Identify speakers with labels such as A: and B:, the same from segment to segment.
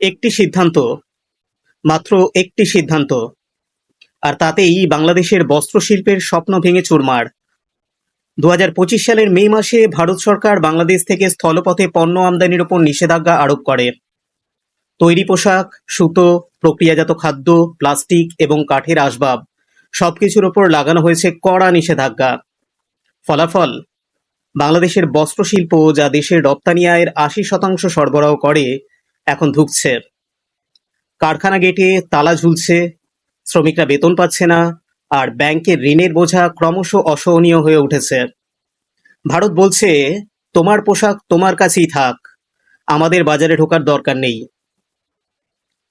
A: একটি সিদ্ধান্ত, মাত্র একটি সিদ্ধান্ত, আর তাতেই বাংলাদেশের বস্ত্রশিল্পের স্বপ্ন ভেঙে চুরমার। দু সালের মে মাসে ভারত সরকার বাংলাদেশ থেকে স্থলপথে পণ্য আমদানির ওপর নিষেধাজ্ঞা আরোপ করে। তৈরি পোশাক, সুতো, প্রক্রিয়াজাত খাদ্য, প্লাস্টিক এবং কাঠের আসবাব সবকিছুর ওপর লাগানো হয়েছে কড়া নিষেধাজ্ঞা। ফলাফল, বাংলাদেশের বস্ত্রশিল্প যা দেশের রপ্তানি আয়ের আশি শতাংশ সরবরাহ করে এখন ধুঁকছে। কারখানা গেটে তালা ঝুলছে, শ্রমিকরা বেতন পাচ্ছে না, আর ব্যাংকের ঋণের বোঝা ক্রমশ অসহনীয় হয়ে উঠেছে। ভারত বলছে, তোমার পোশাক তোমার কাছেই থাক, আমাদের বাজারে ঢোকার দরকার নেই।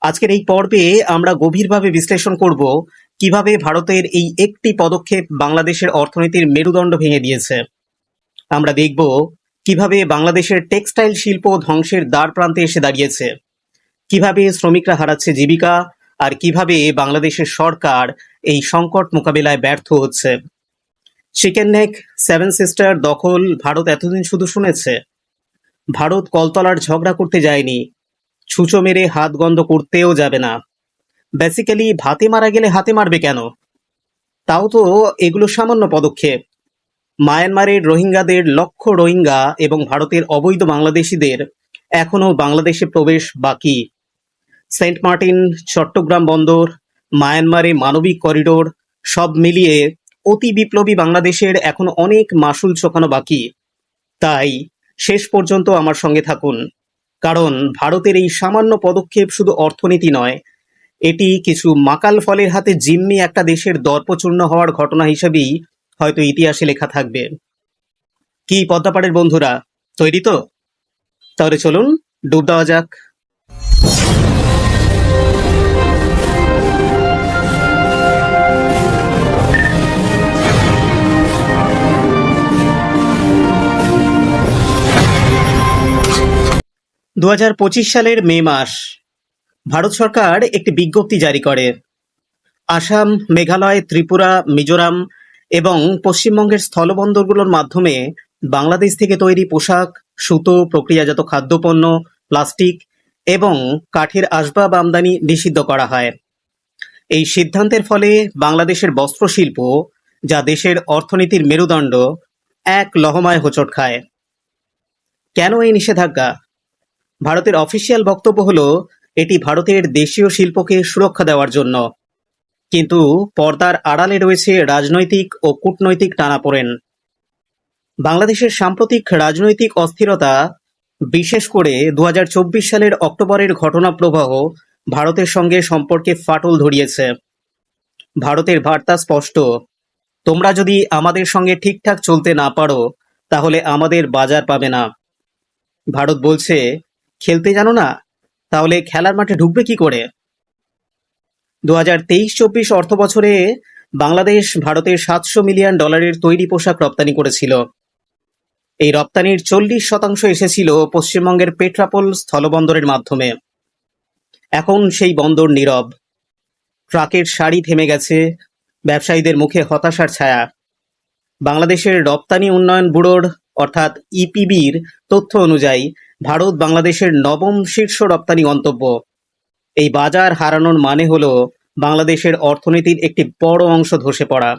A: আজকের এই পর্বে আমরা গভীরভাবে বিশ্লেষণ করব কীভাবে ভারতের এই একটি পদক্ষেপ বাংলাদেশের অর্থনীতির মেরুদণ্ড ভেঙে দিয়েছে। আমরা দেখব কীভাবে বাংলাদেশের টেক্সটাইল শিল্প ধ্বংসের দ্বার প্রান্তে এসে দাঁড়িয়েছে? কীভাবে শ্রমিকরা হারাচ্ছে জীবিকা? আর কীভাবে বাংলাদেশের সরকার এই সংকট মোকাবিলায় ব্যর্থ হচ্ছে? চিকেন নেক সেভেন সিস্টার দখল, ভারত এতদিন শুধু শুনেছে। ভারত কলতলার ঝগড়া করতে যায়নি। ছুঁচো মেরে হাত গন্ধ করতেও যাবে না। বেসিক্যালি ভাতে মারা গেলে হাতে মারবে কেন? তাও তো এগুলো সামান্য পদক্ষেপ। মায়ানমারের রোহিঙ্গাদের লক্ষ রোহিঙ্গা এবং ভারতের অবৈধ বাংলাদেশিদের এখনও বাংলাদেশে প্রবেশ বাকি। সেন্ট মার্টিন, চট্টগ্রাম বন্দর মায়ানমারে মানবিক করিডোর সব মিলিয়ে অতি বিপ্লবী বাংলাদেশের এখন অনেক মাসুল চোকানো বাকি। তাই শেষ পর্যন্ত আমার সঙ্গে থাকুন, কারণ ভারতের এই সামান্য পদক্ষেপ শুধু অর্থনীতি নয়, এটি কিছু মাকাল ফলের হাতে জিম্মি একটা দেশের দর্পচূর্ণ হওয়ার ঘটনা হিসেবেই হয়তো ইতিহাসে লেখা থাকবে। কি পদ্মাপাড়ের বন্ধুরা? তৈরি তো? তাহলে চলুন, ডুব দেওয়া যাক। দুহাজার পঁচিশ সালের মে মাস, ভারত সরকার একটি বিজ্ঞপ্তি জারি করে। আসাম, মেঘালয়, ত্রিপুরা, মিজোরাম এবং পশ্চিমবঙ্গের স্থলবন্দরগুলোর মাধ্যমে বাংলাদেশ থেকে তৈরি পোশাক, সুতো, প্রক্রিয়াজাত খাদ্যপণ্য, প্লাস্টিক এবং কাঠের আসবাব আমদানি নিষিদ্ধ করা হয়। এই সিদ্ধান্তের ফলে বাংলাদেশের বস্ত্রশিল্প, যা দেশের অর্থনীতির মেরুদণ্ড, এক লহমায় হোঁচট খায়। কেন এই নিষেধাজ্ঞা? ভারতের অফিসিয়াল বক্তব্য হলো, এটি ভারতের দেশীয় শিল্পকে সুরক্ষা দেওয়ার জন্য। কিন্তু পর্দার আড়ালে রয়েছে রাজনৈতিক ও কূটনৈতিক টানাপোড়েন। বাংলাদেশের সাম্প্রতিক রাজনৈতিক অস্থিরতা, বিশেষ করে দু হাজার চব্বিশ সালের অক্টোবরের ঘটনা প্রবাহ ভারতের সঙ্গে সম্পর্কে ফাটল ধরিয়েছে। ভারতের বার্তা স্পষ্ট, তোমরা যদি আমাদের সঙ্গে ঠিকঠাক চলতে না পারো, তাহলে আমাদের বাজার পাবে না। ভারত বলছে, খেলতে জানো না, তাহলে খেলার মাঠে ঢুকবে কি করে? দু হাজার তেইশ চব্বিশ অর্থ বছরে বাংলাদেশ ভারতের সাতশো মিলিয়ন ডলারের তৈরি পোশাক রপ্তানি করেছিল। এই রপ্তানির চল্লিশ শতাংশ এসেছিল পশ্চিমবঙ্গের পেট্রাপোল স্থলবন্দরের মাধ্যমে। এখন সেই বন্দর নীরব। ট্রাকের সারি থেমে গেছে, ব্যবসায়ীদের মুখে হতাশার ছায়া। বাংলাদেশের রপ্তানি উন্নয়ন ব্যুরোর অর্থাৎ ইপিবির তথ্য অনুযায়ী ভারত বাংলাদেশের নবম শীর্ষ রপ্তানি গন্তব্য। এই বাজার হারানোর মানে হল বাংলাদেশের অর্থনীতির একটি বড় অংশ ধসে পড়া।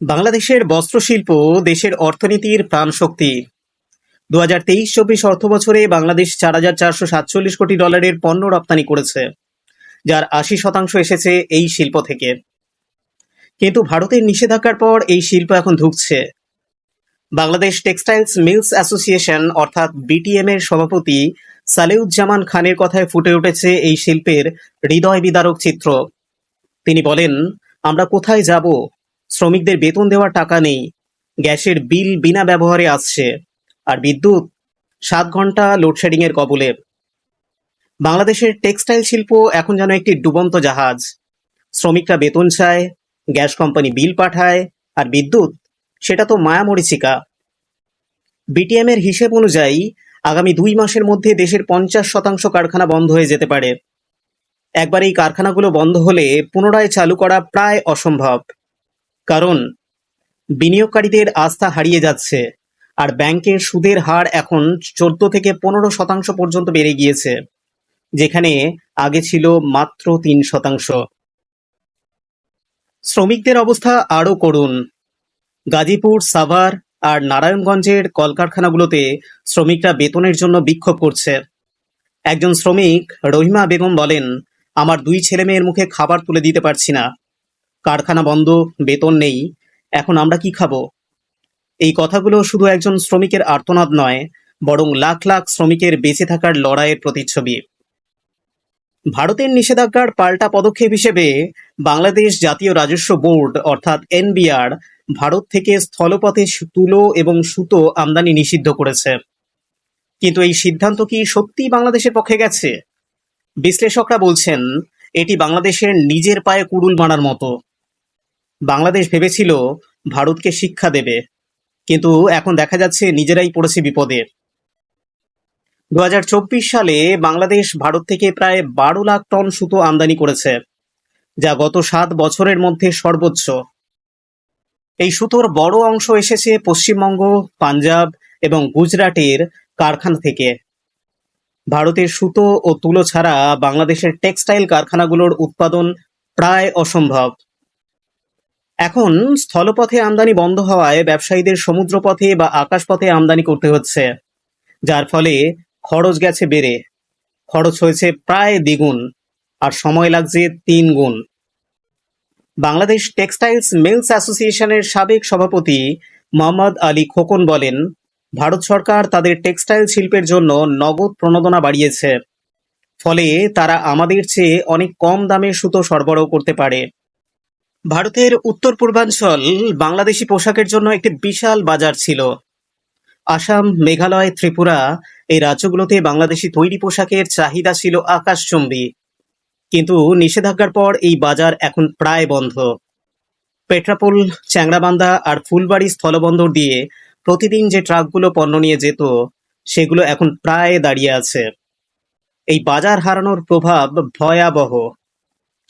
A: বাংলাদেশের বস্ত্রশিল্প দেশের অর্থনীতির প্রাণশক্তি। দু হাজার তেইশ চব্বিশ অর্থ বছরে বাংলাদেশ চার হাজার চারশো সাতচল্লিশ কোটি ডলারের পণ্য রপ্তানি করেছে, যার আশি শতাংশ এসেছে এই শিল্প থেকে। কিন্তু ভারতের নিষেধাজ্ঞার পর এই শিল্প এখন ধুঁকছে। বাংলাদেশ টেক্সটাইলস মিলস অ্যাসোসিয়েশন অর্থাৎ বিটিএম এর সভাপতি সালেউজ্জামান খানের কথায় ফুটে উঠেছে এই শিল্পের হৃদয় বিদারক চিত্র। তিনি বলেন, আমরা কোথায় যাব? শ্রমিকদের বেতন দেওয়ার টাকা নেই। গ্যাসের বিল বিনা ব্যবহারে আসছে। আর বিদ্যুৎ? সাত ঘণ্টা লোডশেডিং এর কবলে। বাংলাদেশের টেক্সটাইল শিল্প এখন যেন একটি ডুবন্ত জাহাজ। শ্রমিকরা বেতন চায়, গ্যাস কোম্পানি বিল পাঠায়, আর বিদ্যুৎ? সেটা তো মায়া মরিচিকা বিটিএম এর হিসেব অনুযায়ী আগামী দুই মাসের মধ্যে দেশের পঞ্চাশ শতাংশ কারখানা বন্ধ হয়ে যেতে পারে। একবার এই কারখানাগুলো বন্ধ হলে পুনরায় চালু করা প্রায় অসম্ভব। কারণ, বিনিয়োগকারীদের আস্থা হারিয়ে যাচ্ছে, আর ব্যাংকের সুদের হার এখন চোদ্দ থেকে পনেরো শতাংশ পর্যন্ত বেড়ে গিয়েছে, যেখানে আগে ছিল মাত্র তিন শতাংশ। শ্রমিকদের অবস্থা আরও করুন। গাজীপুর, সাভার আর নারায়ণগঞ্জের কলকারখানাগুলোতে শ্রমিকরা বেতনের জন্য বিক্ষোভ করছে। একজন শ্রমিক রহিমা বেগম বলেন, আমার দুই ছেলে মেয়ের মুখে খাবার তুলে দিতে পারছি না। কারখানা বন্ধ, বেতন নেই, এখন আমরা কি খাব? এই কথাগুলো শুধু একজন শ্রমিকের আর্তনাদ নয়, বরং লাখ লাখ শ্রমিকের বেঁচে থাকার লড়াইয়ের প্রতিচ্ছবি। ভারতের নিষেধাজ্ঞার পাল্টা পদক্ষেপ হিসেবে বাংলাদেশ জাতীয় রাজস্ব বোর্ড, অর্থাৎ এনবিআর ভারত থেকে স্থলপথে তুলো এবং সুতো আমদানি নিষিদ্ধ করেছে। কিন্তু এই সিদ্ধান্ত কি সত্যিই বাংলাদেশের পক্ষে গেছে? বিশ্লেষকরা বলছেন, এটি বাংলাদেশের নিজের পায়ে কুড়ুল মারার মতো। বাংলাদেশ ভেবেছিল, ভারতকে শিক্ষা দেবে। কিন্তু এখন দেখা যাচ্ছে, নিজেরাই পড়েছে বিপদে। দু হাজার চব্বিশ সালে বাংলাদেশ ভারত থেকে প্রায় বারো লাখ টন সুতো আমদানি করেছে, যা গত সাত বছরের মধ্যে সর্বোচ্চ। এই সুতোর বড় অংশ এসেছে পশ্চিমবঙ্গ, পাঞ্জাব এবং গুজরাটের কারখানা থেকে। ভারতের সুতো ও তুলো ছাড়া বাংলাদেশের টেক্সটাইল কারখানাগুলোর উৎপাদন প্রায় অসম্ভব। এখন স্থলপথে আমদানি বন্ধ হওয়ায় ব্যবসায়ীদের সমুদ্রপথে বা আকাশপথে আমদানি করতে হচ্ছে, যার ফলে খরচ গেছে বেড়ে। খরচ হয়েছে প্রায় দ্বিগুণ, আর সময় লাগছে তিন গুণ বাংলাদেশ টেক্সটাইলস মিলস অ্যাসোসিয়েশনের সাবেক সভাপতি মোহাম্মদ আলী খোকন বলেন, ভারত সরকার তাদের টেক্সটাইল শিল্পের জন্য নগদ প্রণোদনা বাড়িয়েছে। ফলে তারা আমাদের চেয়ে অনেক কম দামে সুতো সরবরাহ করতে পারে। ভারতের উত্তর পূর্বাঞ্চল বাংলাদেশি পোশাকের জন্য একটি বিশাল বাজার ছিল। আসাম, মেঘালয়, ত্রিপুরা এই রাজ্যগুলোতে বাংলাদেশি তৈরি পোশাকের চাহিদা ছিল আকাশচুম্বী। কিন্তু নিষেধাজ্ঞার পর এই বাজার এখন প্রায় বন্ধ। পেট্রাপোল চ্যাংরাবান্ধা আর ফুলবাড়ি স্থলবন্দর দিয়ে প্রতিদিন যে ট্রাকগুলো পণ্য নিয়ে যেত, সেগুলো এখন প্রায় দাঁড়িয়ে আছে। এই বাজার হারানোর প্রভাব ভয়াবহ।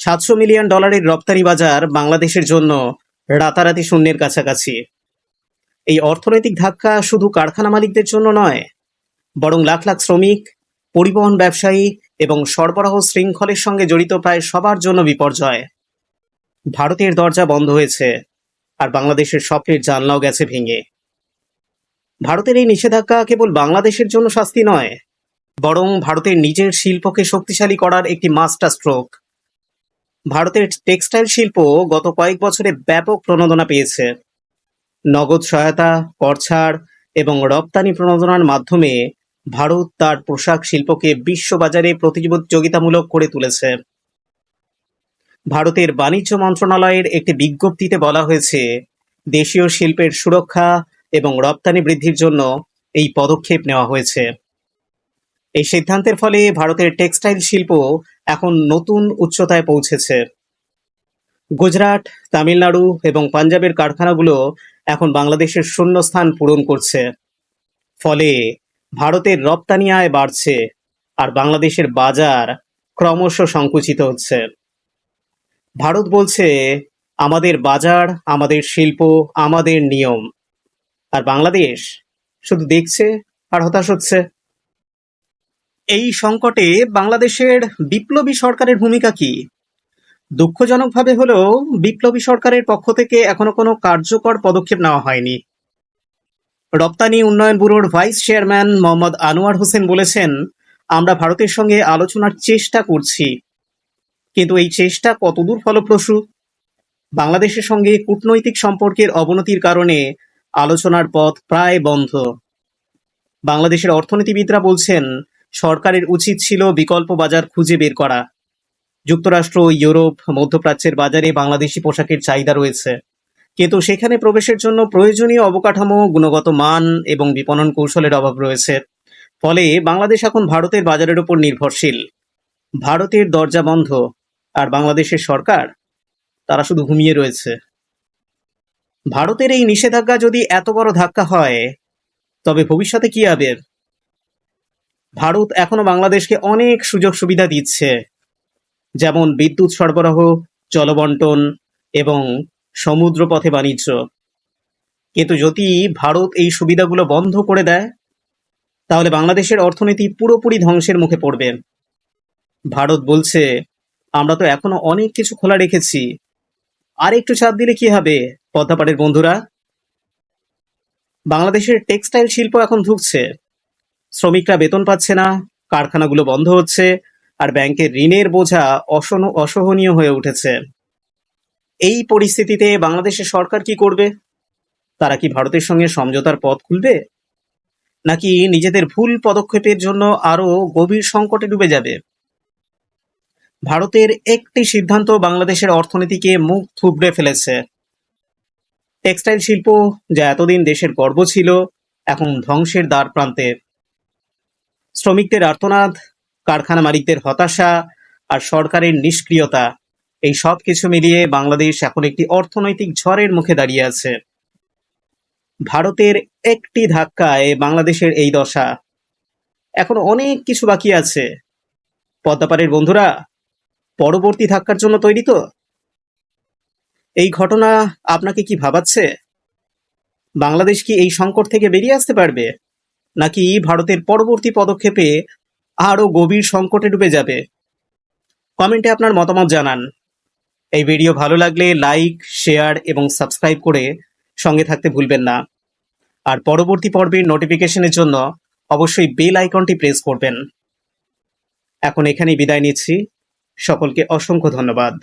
A: সাতশো মিলিয়ন ডলারের রপ্তানি বাজার বাংলাদেশের জন্য রাতারাতি শূন্যের কাছাকাছি। এই অর্থনৈতিক ধাক্কা শুধু কারখানা মালিকদের জন্য নয়, বরং লাখ লাখ শ্রমিক, পরিবহন ব্যবসায়ী এবং সরবরাহ শৃঙ্খলের সঙ্গে জড়িত প্রায় সবার জন্য বিপর্যয়। ভারতের দরজা বন্ধ হয়েছে, আর বাংলাদেশের স্বপ্নের জানলাও গেছে ভেঙে। ভারতের এই নিষেধাজ্ঞা কেবল বাংলাদেশের জন্য শাস্তি নয়, বরং ভারতের নিজের শিল্পকে শক্তিশালী করার একটি মাস্টার স্ট্রোক। ভারতের টেক্সটাইল শিল্প গত কয়েক বছরে ব্যাপক প্রণোদনা পেয়েছে। নগদ সহায়তা কর ছাড় এবং রপ্তানি প্রণোদনার মাধ্যমে ভারত তার পোশাক শিল্পকে বিশ্ববাজারে প্রতিযোগিতামূলক করে তুলেছে। ভারতের বাণিজ্য মন্ত্রণালয়ের একটি বিজ্ঞপ্তিতে বলা হয়েছে, দেশীয় শিল্পের সুরক্ষা এবং রপ্তানি বৃদ্ধির জন্য এই পদক্ষেপ নেওয়া হয়েছে। এই সিদ্ধান্তের ফলে ভারতের টেক্সটাইল শিল্প এখন নতুন উচ্চতায় পৌঁছেছে। গুজরাট, তামিলনাড়ু এবং পাঞ্জাবের কারখানাগুলো এখন বাংলাদেশের শূন্যস্থান পূরণ করছে। ফলে ভারতের রপ্তানি আয় বাড়ছে আর বাংলাদেশের বাজার ক্রমশ সংকুচিত হচ্ছে। ভারত বলছে, আমাদের বাজার, আমাদের শিল্প, আমাদের নিয়ম। আর বাংলাদেশ শুধু দেখছে আর হতাশ হচ্ছে। এই সংকটে বাংলাদেশের বিপ্লবী সরকারের ভূমিকা কি? দুঃখজনকভাবে হলেও বিপ্লবী সরকারের পক্ষ থেকে এখনও কোনো কার্যকর পদক্ষেপ নেওয়া হয়নি। রপ্তানি উন্নয়ন ব্যুরোর ভাইস চেয়ারম্যান মোহাম্মদ আনোয়ার হোসেন বলেছেন, আমরা ভারতের সঙ্গে আলোচনার চেষ্টা করছি। কিন্তু এই চেষ্টা কতদূর ফলপ্রসূ? বাংলাদেশের সঙ্গে কূটনৈতিক সম্পর্কের অবনতির কারণে আলোচনার পথ প্রায় বন্ধ। বাংলাদেশের অর্থনীতিবিদরা বলছেন, সরকারের উচিত ছিল বিকল্প বাজার খুঁজে বের করা। যুক্তরাষ্ট্র, ইউরোপ, মধ্যপ্রাচ্যের বাজারে বাংলাদেশি পোশাকের চাহিদা রয়েছে। কিন্তু সেখানে প্রবেশের জন্য প্রয়োজনীয় অবকাঠামো, গুণগত মান এবং বিপণন কৌশলের অভাব রয়েছে। ফলে বাংলাদেশ এখন ভারতের বাজারের উপর নির্ভরশীল। ভারতের দরজা বন্ধ আর বাংলাদেশের সরকার, তারা শুধু ঘুমিয়ে রয়েছে। ভারতের এই নিষেধাজ্ঞা যদি এত বড় ধাক্কা হয়, তবে ভবিষ্যতে কি হবে? ভারত এখনও বাংলাদেশকে অনেক সুযোগ সুবিধা দিচ্ছে। যেমন বিদ্যুৎ সরবরাহ, জলবন্টন এবং সমুদ্রপথে বাণিজ্য। কিন্তু যদি ভারত এই সুবিধাগুলো বন্ধ করে দেয়, তাহলে বাংলাদেশের অর্থনীতি পুরোপুরি ধ্বংসের মুখে পড়বে। ভারত বলছে, আমরা তো এখনও অনেক কিছু খোলা রেখেছি। আর একটু চাপ দিলে কি হবে, পদ্মাপাড়ের বন্ধুরা? বাংলাদেশের টেক্সটাইল শিল্প এখন ধুকছে। শ্রমিকরা বেতন পাচ্ছে না, কারখানাগুলো বন্ধ হচ্ছে, আর ব্যাংকের ঋণের বোঝা অসহনীয় হয়ে উঠেছে। এই পরিস্থিতিতে বাংলাদেশের সরকার কি করবে? তারা কি ভারতের সঙ্গে সমঝোতার পথ খুলবে? নাকি নিজেদের ভুল পদক্ষেপের জন্য আরও গভীর সংকটে ডুবে যাবে? ভারতের একটি সিদ্ধান্ত বাংলাদেশের অর্থনীতিকে মুখ থুবড়ে ফেলেছে। টেক্সটাইল শিল্প যা এতদিন দেশের গর্ব ছিল, এখন ধ্বংসের দ্বার প্রান্তে। শ্রমিকদের আর্তনাদ, কারখানা মালিকদের হতাশা আর সরকারের নিষ্ক্রিয়তা। এই সব কিছু মিলিয়ে বাংলাদেশ এখন একটি অর্থনৈতিক ঝড়ের মুখে দাঁড়িয়ে আছে। ভারতের একটি ধাক্কায় বাংলাদেশের এই দশা। এখন অনেক কিছু বাকি আছে। পদ্মাপাড়ের বন্ধুরা, পরবর্তী ধাক্কার জন্য তৈরি তো। এই ঘটনা আপনাকে কি ভাবাচ্ছে? বাংলাদেশ কি এই সংকট থেকে বেরিয়ে আসতে পারবে? নাকি ভারতের পরবর্তী পদক্ষেপে আরও গভীর সংকটে ডুবে যাবে? কমেন্টে আপনার মতামত জানান। এই ভিডিও ভালো লাগলে লাইক শেয়ার এবং সাবস্ক্রাইব করে সঙ্গে থাকতে ভুলবেন না। আর পরবর্তী পর্বের নোটিফিকেশনের জন্য অবশ্যই বেল আইকনটি প্রেস করবেন। এখন এখানেই বিদায় নিচ্ছি। সকলকে অসংখ্য ধন্যবাদ।